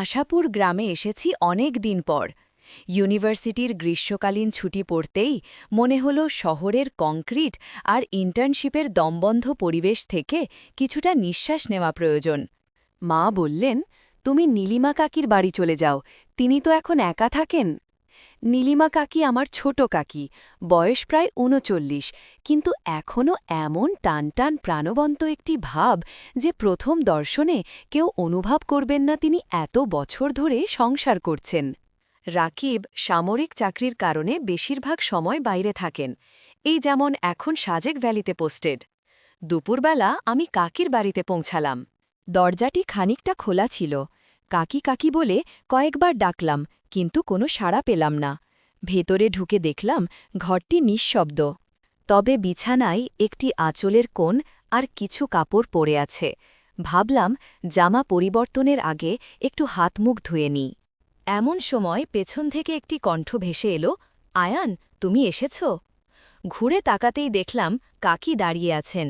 আশাপুর গ্রামে এসেছি অনেক দিন পর। ইউনিভার্সিটির গ্রীষ্মকালীন ছুটি পড়তেই মনে হল শহরের কংক্রিট আর ইন্টার্নশিপের দমবন্ধ পরিবেশ থেকে কিছুটা নিঃশ্বাস নেওয়া প্রয়োজন। মা বললেন, তুমি নীলিমা কাকির বাড়ি চলে যাও, তিনি তো এখন একা থাকেন। নীলিমা কাকি আমার ছোট কাকি, বয়স প্রায় উনচল্লিশ কিন্তু এখনও এমন টানটান প্রাণবন্ত একটি ভাব যে প্রথম দর্শনে কেউ অনুভব করবেন না তিনি এত বছর ধরে সংসার করছেন। রাকিব সামরিক চাকরির কারণে বেশিরভাগ সময় বাইরে থাকেন, এই যেমন এখন সাজেক ভ্যালিতে পোস্টেড। দুপুরবেলা আমি কাকির বাড়িতে পৌঁছালাম। দরজাটি খানিকটা খোলা ছিল। কাকি কাকি বলে কয়েকবার ডাকলাম কিন্তু কোনো সাড়া পেলাম না। ভেতরে ঢুকে দেখলাম ঘরটি নিঃশব্দ। তবে বিছানায় একটি আঁচলের কোণ আর কিছু কাপড় পড়ে আছে। ভাবলাম জামা পরিবর্তনের আগে একটু হাত মুখ ধুয়ে নিই। এমন সময় পেছন থেকে একটি কণ্ঠ ভেসে এলো, আয়ান, তুমি এসেছ? ঘুরে তাকাতেই দেখলাম কাকি দাঁড়িয়ে আছেন।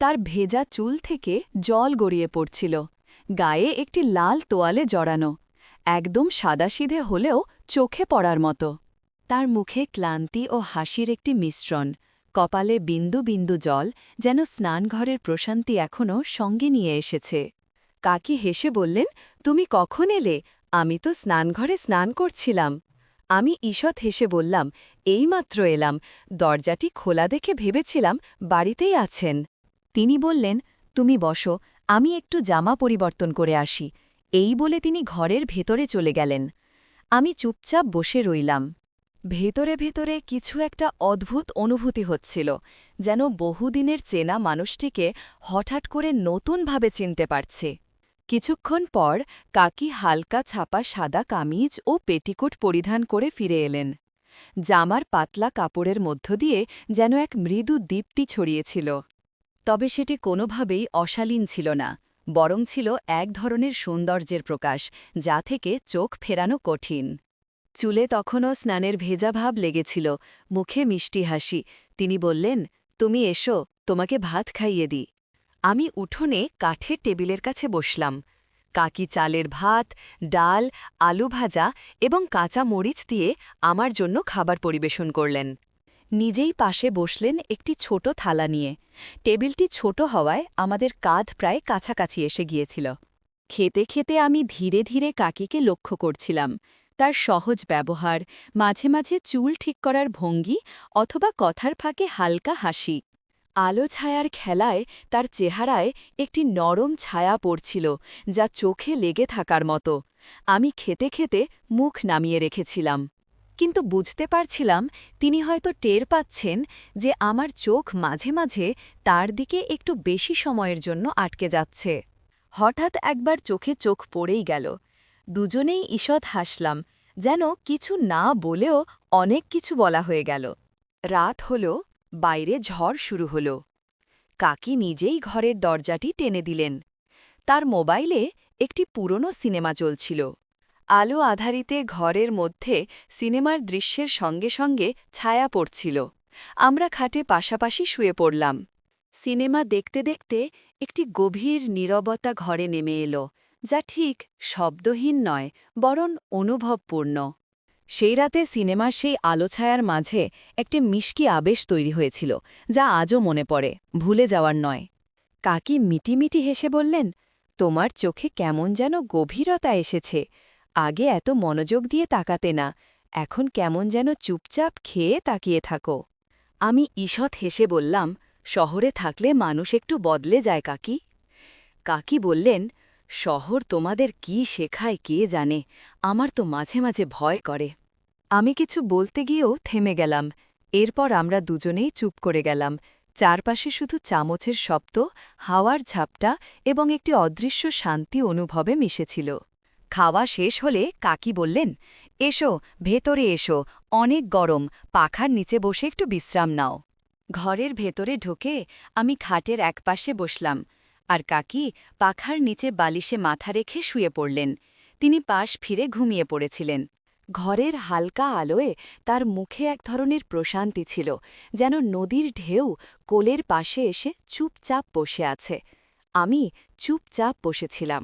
তার ভেজা চুল থেকে জল গড়িয়ে পড়ছিল। গায়ে একটি লাল তোয়ালে জড়ানো। একদম সাদাসিধে হলেও চোখে পড়ার মতো। তার মুখে ক্লান্তি ও হাসির একটি মিশ্রণ। কপালে বিন্দু বিন্দু জল যেন স্নানঘরের প্রশান্তি এখনও সঙ্গে নিয়ে এসেছে। কাকি হেসে বললেন, তুমি কখন এলে? আমি তো স্নানঘরে স্নান করছিলাম। আমি ঈষৎ হেসে বললাম এইমাত্র এলাম। দরজাটি খোলা দেখে ভেবেছিলাম বাড়িতেই আছেন। তিনি বললেন, তুমি বসো, আমি একটু জামা পরিবর্তন করে আসি। এই বলে তিনি ঘরের ভেতরে চলে গেলেন। আমি চুপচাপ বসে রইলাম। ভেতরে ভেতরে কিছু একটা অদ্ভুত অনুভূতি হচ্ছিল, যেন বহুদিনের চেনা মানুষটিকে হঠাৎ করে নতুনভাবে চিনতে পারছে। কিছুক্ষণ পর কাকি হালকা ছাপা সাদা কামিজ ও পেটিকোট পরিধান করে ফিরে এলেন। জামার পাতলা কাপড়ের মধ্য দিয়ে যেন এক মৃদু দীপ্তি ছড়িয়েছিল। তবে সেটি কোনোভাবেই অশালীন ছিল না। বরং ছিল এক ধরনের সৌন্দর্যের প্রকাশ, যা থেকে চোখ ফেরানো কঠিন। চুলে তখনও স্নানের ভেজা ভাব লেগেছিল, মুখে মিষ্টি হাসি। তিনি বললেন, তুমি এসো, তোমাকে ভাত খাইয়ে দিই। আমি উঠোনে কাঠের টেবিলের কাছে বসলাম। কাকি চালের ভাত, ডাল, আলু ভাজা এবং কাঁচা মরিচ দিয়ে আমার জন্য খাবার পরিবেশন করলেন। নিজেই পাশে বসলেন একটি ছোট থালা নিয়ে। টেবিলটি ছোট হওয়ায় আমাদের কাঁধ প্রায় কাছাকাছি এসে গিয়েছিল। খেতে খেতে আমি ধীরে ধীরে কাকিকে লক্ষ্য করছিলাম। তার সহজ ব্যবহার, মাঝে মাঝে চুল ঠিক করার ভঙ্গি অথবা কথার ফাঁকে হালকা হাসি। আলো ছায়ার খেলায় তার চেহারায় একটি নরম ছায়া পড়ছিল যা চোখে লেগে থাকার মতো। আমি খেতে খেতে মুখ নামিয়ে রেখেছিলাম। কিন্তু বুঝতে পারছিলাম তিনি হয়তো টের পাচ্ছেন যে আমার চোখ মাঝে মাঝে তার দিকে একটু বেশি সময়ের জন্য আটকে যাচ্ছে। হঠাৎ একবার চোখে চোখ পড়েই গেল। দুজনেই ঈষৎ হাসলাম, যেন কিছু না বলেও অনেক কিছু বলা হয়ে গেল। রাত হল, বাইরে ঝড় শুরু হল। কাকি নিজেই ঘরের দরজাটি টেনে দিলেন। তার মোবাইলে একটি পুরনো সিনেমা চলছিল। আলো আধারিতে ঘরের মধ্যে সিনেমার দৃশ্যের সঙ্গে সঙ্গে ছায়া পড়ছিল। আমরা খাটে পাশাপাশি শুয়ে পড়লাম। সিনেমা দেখতে দেখতে একটি গভীর নীরবতা ঘরে নেমে এলো, যা ঠিক শব্দহীন নয়, বরং অনুভবপূর্ণ। সেই রাতে সিনেমার সেই আলোছায়ার মাঝে একটি মিষ্কি আবেশ তৈরি হয়েছিল, যা আজও মনে পড়ে, ভুলে যাওয়ার নয়। কাকি মিটিমিটি হেসে বললেন, তোমার চোখে কেমন যেন গভীরতা এসেছে। আগে এত মনোযোগ দিয়ে তাকাতে না, এখন কেমন যেন চুপচাপ খেয়ে তাকিয়ে থাকো। আমি ঈষৎ হেসে বললাম, শহরে থাকলে মানুষ একটু বদলে যায়, কাকি। কাকি বললেন, শহর তোমাদের কি শেখায় কে জানে, আমার তো মাঝে মাঝে ভয় করে। আমি কিছু বলতে গিয়েও থেমে গেলাম, এরপর আমরা দুজনেই চুপ করে গেলাম, চারপাশে শুধু চামচের শব্দ, হাওয়ার ঝাপটা এবং একটি অদৃশ্য শান্তি অনুভবে মিশেছিল। খাওয়া শেষ হলে কাকি বললেন, এসো, ভেতরে এসো, অনেক গরম, পাখার নিচে বসে একটু বিশ্রাম নাও। ঘরের ভেতরে ঢোকে আমি খাটের একপাশে বসলাম, আর কাকি পাখার নিচে বালিশে মাথা রেখে শুয়ে পড়লেন। তিনি পাশ ফিরে ঘুমিয়ে পড়েছিলেন। ঘরের হালকা আলোয় তার মুখে এক ধরনের প্রশান্তি ছিল, যেন নদীর ঢেউ কোলের পাশে এসে চুপচাপ বসে আছে। আমি চুপচাপ বসেছিলাম।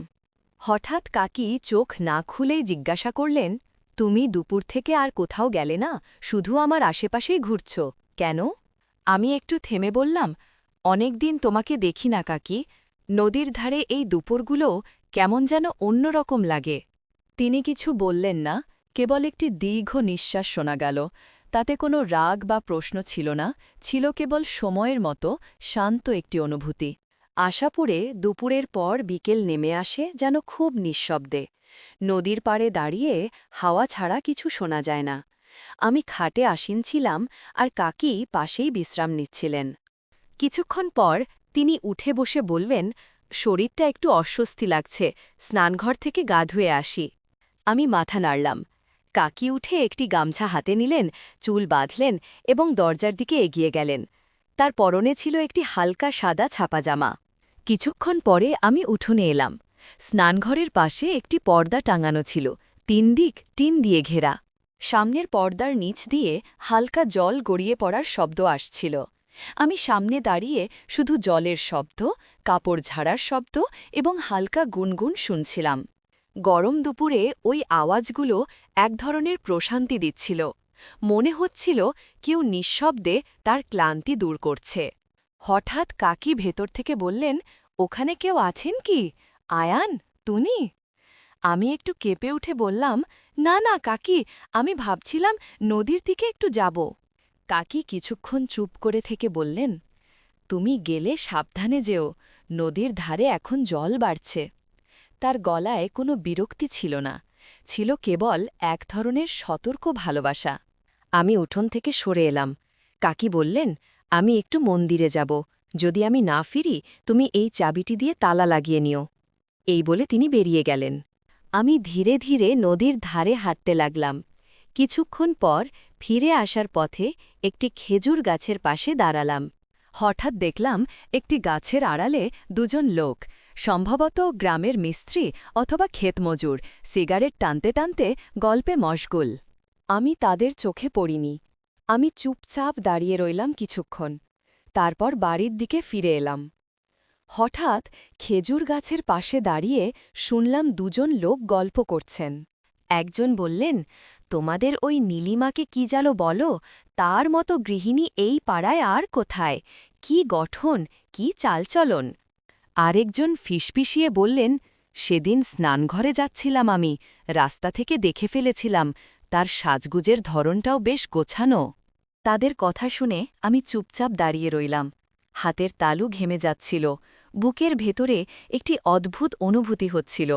হঠাৎ কাকি চোখ না খুলেই জিজ্ঞাসা করলেন, তুমি দুপুর থেকে আর কোথাও গেলে না? শুধু আমার আশেপাশেই ঘুরছ। কেন? আমি একটু থেমে বললাম অনেকদিন তোমাকে দেখি না কাকি। নদীর ধারে এই দুপুরগুলো কেমন যেন অন্যরকম লাগে। তিনি কিছু বললেন না, কেবল একটি দীর্ঘ নিঃশ্বাস শোনা গেল। তাতে কোনো রাগ বা প্রশ্ন ছিল না, ছিল কেবল সময়ের মতো শান্ত একটি অনুভূতি। আশাপুরে দুপুরের পর বিকেল নেমে আসে যেন খুব নিঃশব্দে। নদীর পাড়ে দাঁড়িয়ে হাওয়া ছাড়া কিছু শোনা যায় না। আমি খাটে আসীন ছিলাম আর কাকি পাশেই বিশ্রাম নিচ্ছিলেন। কিছুক্ষণ পর তিনি উঠে বসে বলবেন শরীরটা একটু অস্বস্তি লাগছে, স্নানঘর থেকে গা ধুয়ে আসি। আমি মাথা নাড়লাম। কাকি উঠে একটি গামছা হাতে নিলেন, চুল বাঁধলেন এবং দরজার দিকে এগিয়ে গেলেন। তার পরনে ছিল একটি হালকা সাদা ছাপা জামা। কিছুক্ষণ পরে আমি উঠোনে এলাম। স্নানঘরের পাশে একটি পর্দা টাঙানো ছিল। তিন দিক টিন দিয়ে ঘেরা। সামনের পর্দার নিচ দিয়ে হালকা জল গড়িয়ে পড়ার শব্দ আসছিল। আমি সামনে দাঁড়িয়ে শুধু জলের শব্দ, কাপড় ঝাড়ার শব্দ এবং হালকা গুনগুন শুনছিলাম। গরম দুপুরে ওই আওয়াজগুলো এক ধরনের প্রশান্তি দিচ্ছিল। মনে হচ্ছিল কেউ নিঃশব্দে তার ক্লান্তি দূর করছে। হঠাৎ কাকি ভেতর থেকে বললেন, ওখানে কেউ আছেন কি? আয়ান তুনি আমি একটু কেঁপে উঠে বললাম, না না, কাকি, আমি ভাবছিলাম নদীর দিকে একটু যাব। কাকি কিছুক্ষণ চুপ করে থেকে বললেন, তুমি গেলে সাবধানে যেও, নদীর ধারে এখন জল বাড়ছে। তার গলায় কোনো বিরক্তি ছিল না, ছিল কেবল এক ধরনের সতর্ক ভালোবাসা। আমি উঠোন থেকে সরে এলাম। কাকি বললেন আমি একটু মন্দিরে যাব। যদি আমি না ফিরি, তুমি এই চাবিটি দিয়ে তালা লাগিয়ে নিও। এই বলে তিনি বেরিয়ে গেলেন। আমি ধীরে ধীরে নদীর ধারে হাঁটতে লাগলাম। কিছুক্ষণ পর ফিরে আসার পথে একটি খেজুর গাছের পাশে দাঁড়ালাম। হঠাৎ দেখলাম একটি গাছের আড়ালে দুজন লোক, সম্ভবত গ্রামের মিস্ত্রি অথবা ক্ষেতমজুর, সিগারেট টানতে টানতে গল্পে মশগুল। আমি তাদের চোখে পড়িনি। আমি চুপচাপ দাঁড়িয়ে রইলাম কিছুক্ষণ। তারপর বাড়ির দিকে ফিরে এলাম। হঠাৎ খেজুর গাছের পাশে দাঁড়িয়ে শুনলাম দুজন লোক গল্প করছেন। একজন বললেন, তোমাদের ওই নীলিমাকে কি জালো বলো? তার মতো গৃহিণী এই পাড়ায় আর কোথায়? কি গঠন, কি চালচলন? আরেকজন ফিসফিসিয়ে বললেন, সেদিন স্নানঘরে যাচ্ছিলাম আমি। রাস্তা থেকে দেখে ফেলেছিলাম। তার সাজগুজের ধরনটাও বেশ গোছানো। তাদের কথা শুনে আমি চুপচাপ দাঁড়িয়ে রইলাম। হাতের তালু ঘেমে যাচ্ছিল। বুকের ভেতরে একটি অদ্ভুত অনুভূতি হচ্ছিল।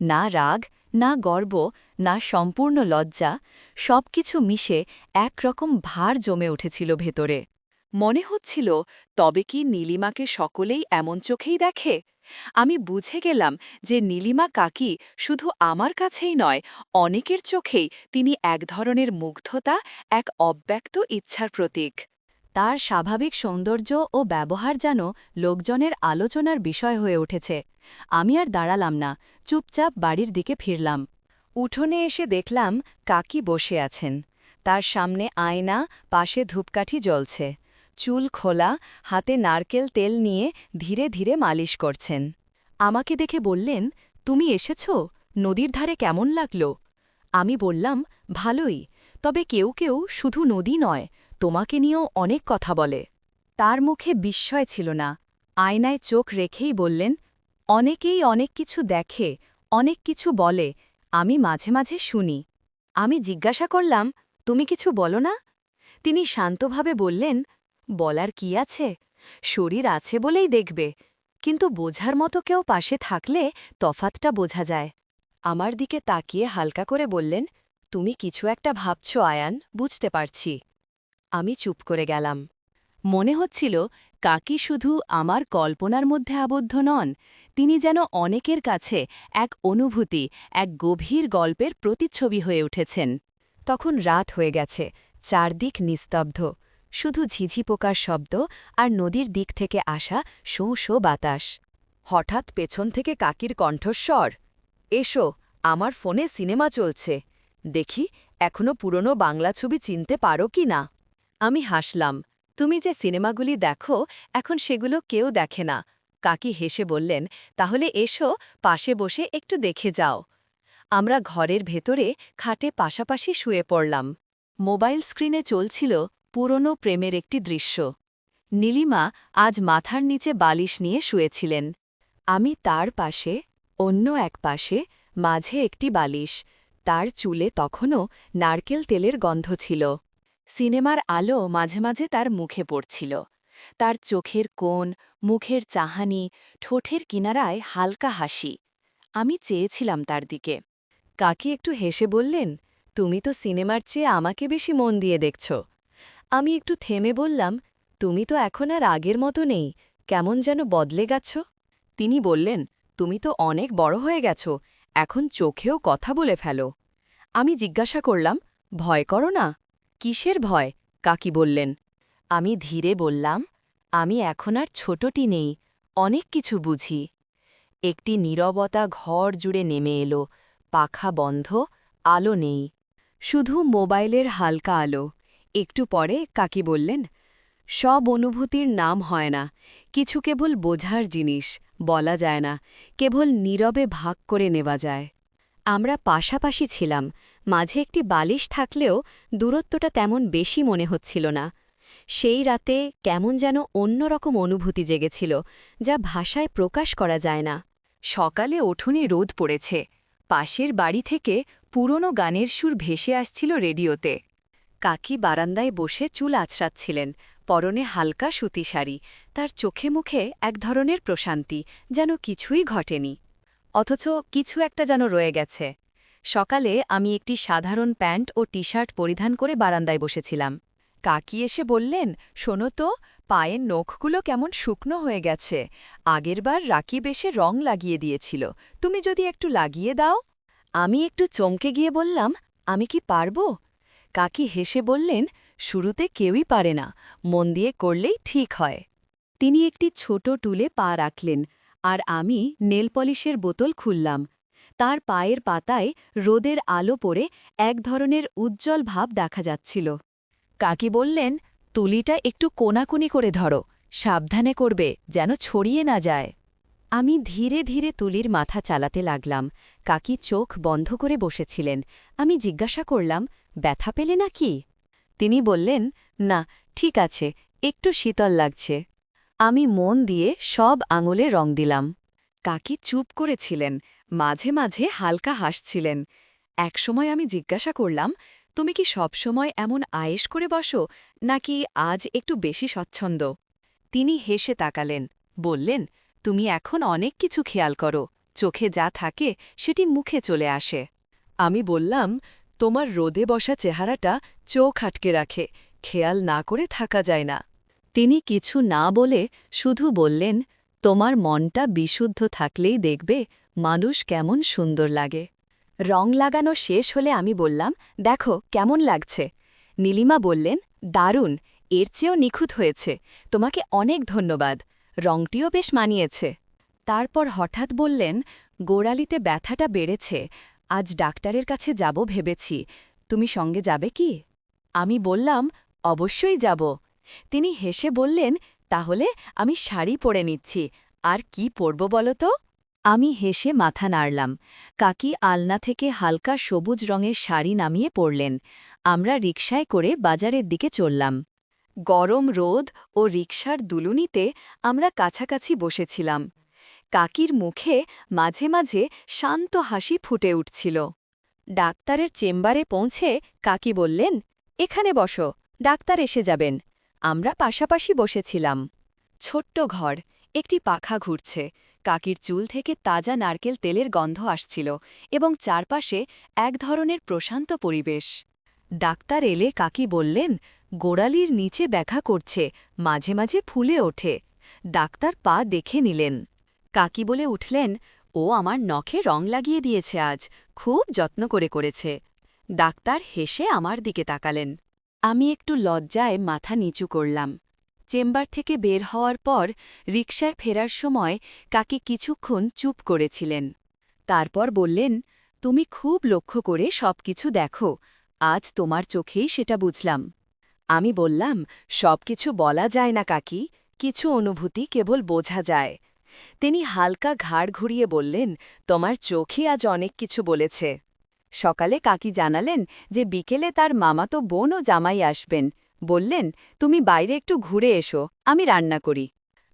না রাগ, না গর্ব, না সম্পূর্ণ লজ্জা, সবকিছু মিশে একরকম ভার জমে উঠেছিল ভেতরে। মনে হচ্ছিল, তবে কি নীলিমাকে সকলেই এমন চোখেই দেখে? আমি বুঝে গেলাম যে নীলিমা কাকি শুধু আমার কাছেই নয়, অনেকের চোখেই তিনি এক ধরনের মুগ্ধতা, এক অব্যক্ত ইচ্ছার প্রতীক। তার স্বাভাবিক সৌন্দর্য ও ব্যবহার যেন লোকজনের আলোচনার বিষয় হয়ে উঠেছে। আমি আর দাঁড়ালাম না, চুপচাপ বাড়ির দিকে ফিরলাম। উঠোনে এসে দেখলাম কাকি বসে আছেন। তার সামনে আয়না, পাশে ধূপকাঠি জ্বলছে। চুল খোলা, হাতে নারকেল তেল নিয়ে ধীরে ধীরে মালিশ করছেন। আমাকে দেখে বললেন, তুমি এসেছ? নদীর ধারে কেমন লাগল? আমি বললাম, ভালোই, তবে কেউ কেউ শুধু নদী নয়, তোমাকে নিয়েও অনেক কথা বলে। তার মুখে বিস্ময় ছিল না। আয়নায় চোখ রেখেই বললেন, অনেকেই অনেক কিছু দেখে, অনেক কিছু বলে, আমি মাঝে মাঝে শুনি। আমি জিজ্ঞাসা করলাম, তুমি কিছু বলো না? তিনি শান্তভাবে বললেন বলার কি আছে? শরীর আছে বলেই দেখবে। কিন্তু বোঝার মতো কেউ পাশে থাকলে তফাতটা বোঝা যায়। আমার দিকে তাকিয়ে হালকা করে বললেন, তুমি কিছু একটা ভাবছ, আয়ান, বুঝতে পারছি। আমি চুপ করে গেলাম। মনে হচ্ছিল, কাকি শুধু আমার কল্পনার মধ্যে আবদ্ধ নন, তিনি যেন অনেকের কাছে এক অনুভূতি, এক গভীর গল্পের প্রতিচ্ছবি হয়ে উঠেছেন। তখন রাত হয়ে গেছে, চারদিক নিস্তব্ধ। শুধু ঝিঝি পোকার শব্দ আর নদীর দিক থেকে আসা শোঁ শো বাতাস। হঠাৎ পেছন থেকে কাকির কণ্ঠস্বর, এসো, আমার ফোনে সিনেমা চলছে। দেখি, এখনও পুরনো বাংলা ছবি চিনতে পারো কি না? আমি হাসলাম, তুমি যে সিনেমাগুলি দেখো, এখন সেগুলো কেউ দেখে না। কাকি হেসে বললেন, তাহলে এসো, পাশে বসে একটু দেখে যাও। আমরা ঘরের ভেতরে খাটে পাশাপাশি শুয়ে পড়লাম। মোবাইল স্ক্রিনে চলছিল পুরনো প্রেমের একটি দৃশ্য। নীলিমা আজ মাথার নিচে বালিশ নিয়ে শুয়েছিলেন। আমি তার পাশে, অন্য এক পাশে, মাঝে একটি বালিশ। তার চুলে তখনও নারকেল তেলের গন্ধ ছিল। সিনেমার আলো মাঝে মাঝে তার মুখে পড়ছিল। তার চোখের কোণ, মুখের চাহানি, ঠোঁটের কিনারায় হালকা হাসি। আমি চেয়েছিলাম তার দিকে। কাকি একটু হেসে বললেন, তুমি তো সিনেমার চেয়ে আমাকে বেশি মন দিয়ে দেখছ। আমি একটু থেমে বললাম, তুমি তো এখন আর আগের মতো নেই, কেমন যেন বদলে গেছ? তিনি বললেন, তুমি তো অনেক বড় হয়ে গেছ, এখন চোখেও কথা বলে ফেলো। আমি জিজ্ঞাসা করলাম, ভয় করো না? কিসের ভয়? কাকি বললেন, আমি ধীরে বললাম, আমি এখন আর ছোটটি নেই, অনেক কিছু বুঝি। একটি নীরবতা ঘর জুড়ে নেমে এলো, পাখা বন্ধ, আলো নেই, শুধু মোবাইলের হালকা আলো। একটু পরে কাকি বললেন, সব অনুভূতির নাম হয় না, কিছু কেবল বোঝার জিনিস, বলা যায় না, কেবল নীরবে ভাগ করে নেওয়া যায়। আমরা পাশাপাশি ছিলাম, মাঝে একটি বালিশ থাকলেও দূরত্বটা তেমন বেশি মনে হচ্ছিল না। সেই রাতে কেমন যেন অন্যরকম অনুভূতি জেগেছিল, যা ভাষায় প্রকাশ করা যায় না। সকালে ওঠুনে রোদ পড়েছে, পাশের বাড়ি থেকে পুরনো গানের সুর ভেসে আসছিল রেডিওতে। কাকি বারান্দায় বসে চুল আছড়াচ্ছিলেন, পরনে হালকা সুতি শাড়ি, তার চোখে মুখে এক ধরনের প্রশান্তি, যেন কিছুই ঘটেনি। অথচ কিছু একটা যেন রয়ে গেছে। সকালে আমি একটি সাধারণ প্যান্ট ও টি শার্ট পরিধান করে বারান্দায় বসেছিলাম। কাকি এসে বললেন, শোনো তো, পায়ের নখগুলো কেমন শুকনো হয়ে গেছে। আগেরবার রাকিব এসে রং লাগিয়ে দিয়েছিল। তুমি যদি একটু লাগিয়ে দাও। আমি একটু চমকে গিয়ে বললাম, আমি কি পারব? কাকি হেসে বললেন, শুরুতে কেউই পারে না, মন দিয়ে করলেই ঠিক হয়। তিনি একটি ছোট টুলে পা রাখলেন, আর আমি নেল পলিশের বোতল খুললাম। তার পায়ের পাতায় রোদের আলো পড়ে এক ধরনের উজ্জ্বল ভাব দেখা যাচ্ছিল। কাকি বললেন, তুলিটা একটু কোনাকুনি করে ধরো, সাবধানে করবে, যেন ছড়িয়ে না যায়। আমি ধীরে ধীরে তুলির মাথা চালাতে লাগলাম। কাকি চোখ বন্ধ করে বসেছিলেন। আমি জিজ্ঞাসা করলাম, ব্যথা পেলে না কি তিনি বললেন, না, ঠিক আছে, একটু শীতল লাগছে। আমি মন দিয়ে সব আঙুলে রং দিলাম। কাকি চুপ করেছিলেন, মাঝে মাঝে হালকা হাসছিলেন। একসময় আমি জিজ্ঞাসা করলাম, তুমি কি সবসময় এমন আয়েস করে বসো, নাকি আজ একটু বেশি স্বচ্ছন্দ? তিনি হেসে তাকালেন, বললেন তুমি এখন অনেক কিছু খেয়াল করো। চোখে যা থাকে সেটি মুখে চলে আসে। আমি বললাম, তোমার রোদে বসা চেহারাটা চোখ আটকে রাখে, খেয়াল না করে থাকা যায় না। তিনি কিছু না বলে শুধু বললেন, তোমার মনটা বিশুদ্ধ থাকলেই দেখবে মানুষ কেমন সুন্দর লাগে। রং লাগানো শেষ হলে আমি বললাম, দেখো, কেমন লাগছে। নীলিমা বললেন, দারুণ, এর চেয়েও নিখুঁত হয়েছে। তোমাকে অনেক ধন্যবাদ। রংটিও বেশ মানিয়েছে। তারপর হঠাৎ বললেন, গোড়ালিতে ব্যথাটা বেড়েছে, আজ ডাক্তারের কাছে যাব ভেবেছি, তুমি সঙ্গে যাবে কি? আমি বললাম, অবশ্যই যাব। তিনি হেসে বললেন, তাহলে আমি শাড়ি পরে নিচ্ছি, আর কি পরব বলো তো? আমি হেসে মাথা নাড়লাম। কাকি আলনা থেকে হালকা সবুজ রঙের শাড়ি নামিয়ে পড়লেন আমরা রিকশায় করে বাজারের দিকে চললাম। গরম রোদ ও রিকশার দুলুনিতে আমরা কাছাকাছি বসেছিলাম। কাকির মুখে মাঝে মাঝে শান্ত হাসি ফুটে উঠছিল। ডাক্তারের চেম্বারে পৌঁছে কাকি বললেন, এখানে বসো, ডাক্তার এসে যাবেন। আমরা পাশাপাশি বসেছিলাম। ছোট্ট ঘর, একটি পাখা ঘুরছে। কাকির চুল থেকে তাজা নারকেল তেলের গন্ধ আসছিল এবং চারপাশে এক ধরনের প্রশান্ত পরিবেশ। ডাক্তার এলে কাকি বললেন গোড়ালির নিচে ব্যাখা করছে, মাঝে মাঝে ফুলে ওঠে। ডাক্তার পা দেখে নিলেন। কাকি বলে উঠলেন, ও আমার নখে রং লাগিয়ে দিয়েছে আজ, খুব যত্ন করে করেছে। ডাক্তার হেসে আমার দিকে তাকালেন। আমি একটু লজ্জায় মাথা নিচু করলাম। চেম্বার থেকে বের হওয়ার পর রিকশায় ফেরার সময় কাকি কিছুক্ষণ চুপ করেছিলেন। তারপর বললেন, তুমি খুব লক্ষ্য করে সব কিছু দেখো, আজ তোমার চোখেই সেটা বুঝলাম। আমি বললাম, সব কিছু বলা যায় না কাকি, কিছু অনুভূতি কেবল বোঝা যায়। তিনি হালকা ঘাড় ঘুরিয়ে বললেন, তোমার চোখই আজ অনেক কিছু বলেছে। সকালে কাকি জানালেন যে বিকেলে তার মামাতো বোন ও জামাই আসবেন। বললেন, তুমি বাইরে একটু ঘুরে এসো, আমি রান্না করি।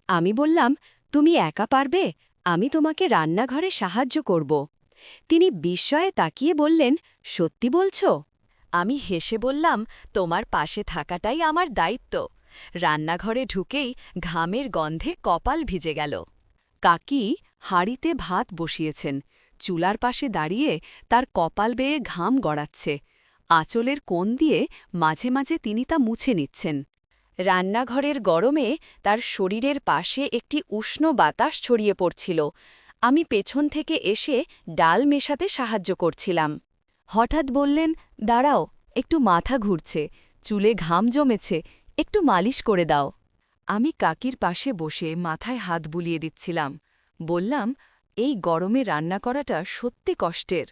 আমি বললাম, তুমি একা পারবে? আমি তোমাকে রান্নাঘরে সাহায্য করব। তিনি বিস্ময়ে তাকিয়ে বললেন, সত্যি বলছ? আমি হেসে বললাম, তোমার পাশে থাকাটাই আমার দায়িত্ব। রান্নাঘরে ঢুকেই ঘামের গন্ধে কপাল ভিজে গেল। কাকি হাঁড়িতে ভাত বসিয়েছেন। চুলার পাশে দাঁড়িয়ে তার কপাল বেয়ে ঘাম গড়াচ্ছে। আঁচলের কোণ দিয়ে মাঝে মাঝে তিনি তা মুছে নিচ্ছেন। রান্নাঘরের গরমে তার শরীরের পাশে একটি উষ্ণ বাতাস ছড়িয়ে পড়ছিল। আমি পেছন থেকে এসে ডাল মেশাতে সাহায্য করছিলাম। হঠাৎ বললেন, দাঁড়াও, একটু মাথা ঘুরছে, চুলে ঘাম জমেছে, একটু মালিশ করে দাও। আমি কাকির পাশে বসে মাথায় হাত বুলিয়ে দিচ্ছিলাম। বললাম, এই গরমে রান্না করাটা সত্যি কষ্টের।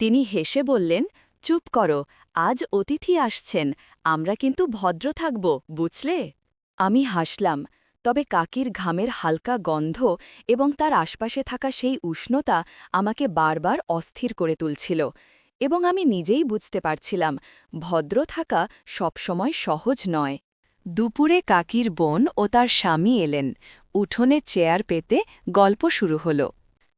তিনি হেসে বললেন, চুপ করো, আজ অতিথি আসছেন, আমরা কিন্তু ভদ্র থাকব, বুঝলে? আমি হাসলাম, তবে কাকির ঘামের হালকা গন্ধ এবং তার আশপাশে থাকা সেই উষ্ণতা আমাকে বারবার অস্থির করে তুলছিল। এবং আমি নিজেই বুঝতে পারছিলাম, ভদ্র থাকা সবসময় সহজ নয়। দুপুরে কাকির বোন ও তার স্বামী এলেন। উঠোনে চেয়ার পেতে গল্প শুরু হল।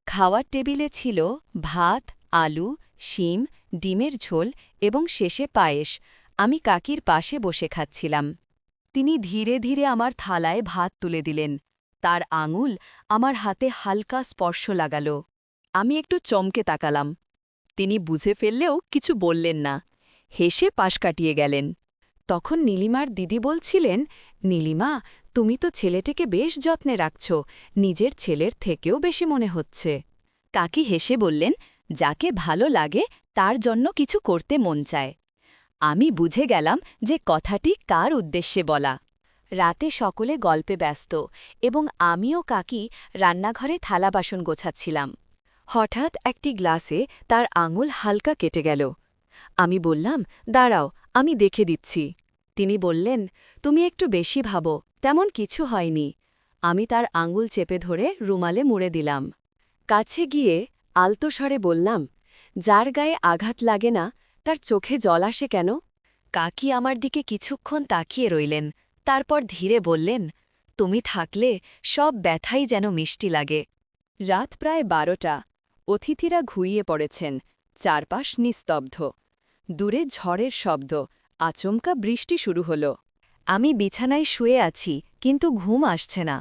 খাওয়ার টেবিলে ছিল ভাত, আলু, শিম, ডিমের ঝোল এবং শেষে পায়েস। আমি কাকির পাশে বসে খাচ্ছিলাম। তিনি ধীরে ধীরে আমার থালায় ভাত তুলে দিলেন। তার আঙুল আমার হাতে হালকা স্পর্শ লাগাল। আমি একটু চমকে তাকালাম। তিনি বুঝে ফেললেও কিছু বললেন না। হেসে পাশ কাটিয়ে গেলেন। তখন নীলিমার দিদি বলছিলেন, নীলিমা, তুমি তো ছেলেটিকে বেশ যত্নে রাখছ, নিজের ছেলের থেকেও বেশি মনে হচ্ছে। কাকি হেসে বললেন, যাকে ভালো লাগে, তার জন্য কিছু করতে মন চায়। আমি বুঝে গেলাম যে কথাটি কার উদ্দেশ্যে বলা। রাতে সকলে গল্পে ব্যস্ত এবং আমিও কাকি রান্নাঘরে থালা বাসন গোছাচ্ছিলাম। হঠাৎ একটি গ্লাসে তার আঙুল হালকা কেটে গেল। আমি বললাম, দাঁড়াও, আমি দেখে দিচ্ছি। তিনি বললেন, তুমি একটু বেশি ভাবো, তেমন কিছু হয়নি। আমি তার আঙুল চেপে ধরে রুমালে মুড়ে দিলাম। কাছে গিয়ে আলতো স্বরে বললাম, যার গায়ে আঘাত লাগে না, তার চোখে জল আসে কেন? কাকি আমার দিকে কিছুক্ষণ তাকিয়ে রইলেন, তারপর ধীরে বললেন, তুমি থাকলে সব ব্যথাই যেন মিষ্টি লাগে। রাত প্রায় বারোটা। অতিথিরা ঘুইয়ে পড়েছেন, চারপাশ নিস্তব্ধ। দূরে ঝড়ের শব্দ, আচমকা বৃষ্টি শুরু হল। আমি বিছানায় শুয়ে আছি, কিন্তু ঘুম আসছে না।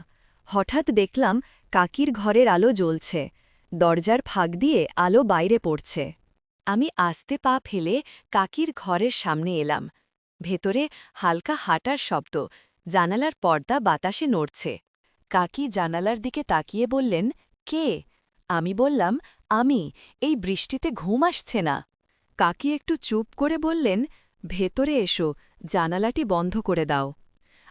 হঠাৎ দেখলাম কাকির ঘরের আলো জ্বলছে, দরজার ফাঁক দিয়ে আলো বাইরে পড়ছে। আমি আস্তে পা ফেলে কাকির ঘরের সামনে এলাম। ভেতরে হালকা হাঁটার শব্দ, জানালার পর্দা বাতাসে নড়ছে। কাকি জানালার দিকে তাকিয়ে বললেন, কে? আমি বললাম, আমি, এই বৃষ্টিতে ঘুম আসছে না। কাকি একটু চুপ করে বললেন, ভেতরে এসো, জানালাটি বন্ধ করে দাও।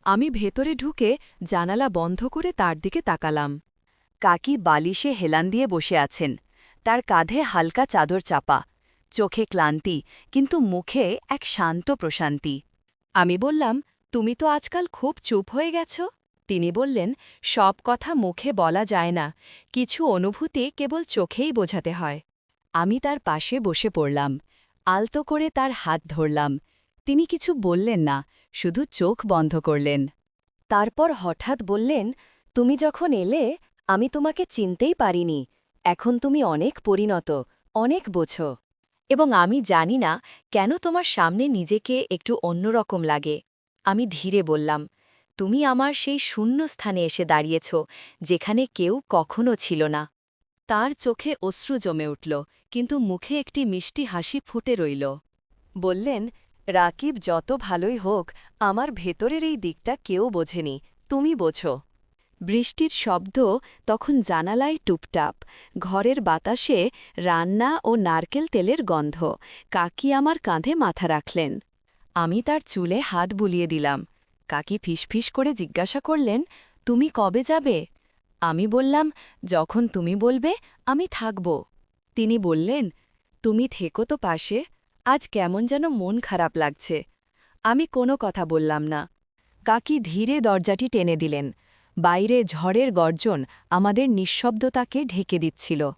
আমি ভেতরে ঢুকে জানালা বন্ধ করে তার দিকে তাকালাম। কাকি বালিশে হেলান দিয়ে বসে আছেন। তার কাঁধে হালকা চাদর চাপা। চোখে ক্লান্তি, কিন্তু মুখে এক শান্ত প্রশান্তি। আমি বললাম, তুমি তো আজকাল খুব চুপ হয়ে গেছ? তিনি বললেন, সব কথা মুখে বলা যায় না, কিছু অনুভূতি কেবল চোখেই বোঝাতে হয়। আমি তার পাশে বসে পড়লাম, আলতো করে তার হাত ধরলাম, তিনি কিছু বললেন না, শুধু চোখ বন্ধ করলেন। তারপর হঠাৎ বললেন, তুমি যখন এলে, আমি তোমাকে চিনতেই পারিনি, এখন তুমি অনেক পরিণত, অনেক বোঝো, এবং আমি জানি না কেন তোমার সামনে নিজেকে একটু অন্যরকম লাগে। আমি ধীরে বললাম তুমি আমার সেই শূন্য স্থানে এসে দাঁড়িয়েছ, যেখানে কেউ কখনো ছিল না। তার চোখে অশ্রু জমে উঠল, কিন্তু মুখে একটি মিষ্টি হাসি ফুটে রইল। বললেন, রাকিব, যত ভালোই হোক, আমার ভেতরের এই দিকটা কেউ বোঝেনি, তুমি বোঝো। বৃষ্টির শব্দ তখন জানালায় টুপটাপ, ঘরের বাতাসে রান্না ও নারকেল তেলের গন্ধ, কাকি আমার কাঁধে মাথা রাখলেন। আমি তার চুলে হাত বুলিয়ে দিলাম কাকি ফিসফিস করে জিজ্ঞাসা করলেন, তুমি কবে যাবে? আমি বললাম, যখন তুমি বলবে, আমি থাকব। তিনি বললেন, তুমি থেকো তো পাশে, আজ কেমন যেন মন খারাপ লাগছে। আমি কোনো কথা বললাম না। কাকি ধীরে দরজাটি টেনে দিলেন। বাইরে ঝড়ের গর্জন আমাদের নিঃশব্দতাকে ঢেকে দিচ্ছিল।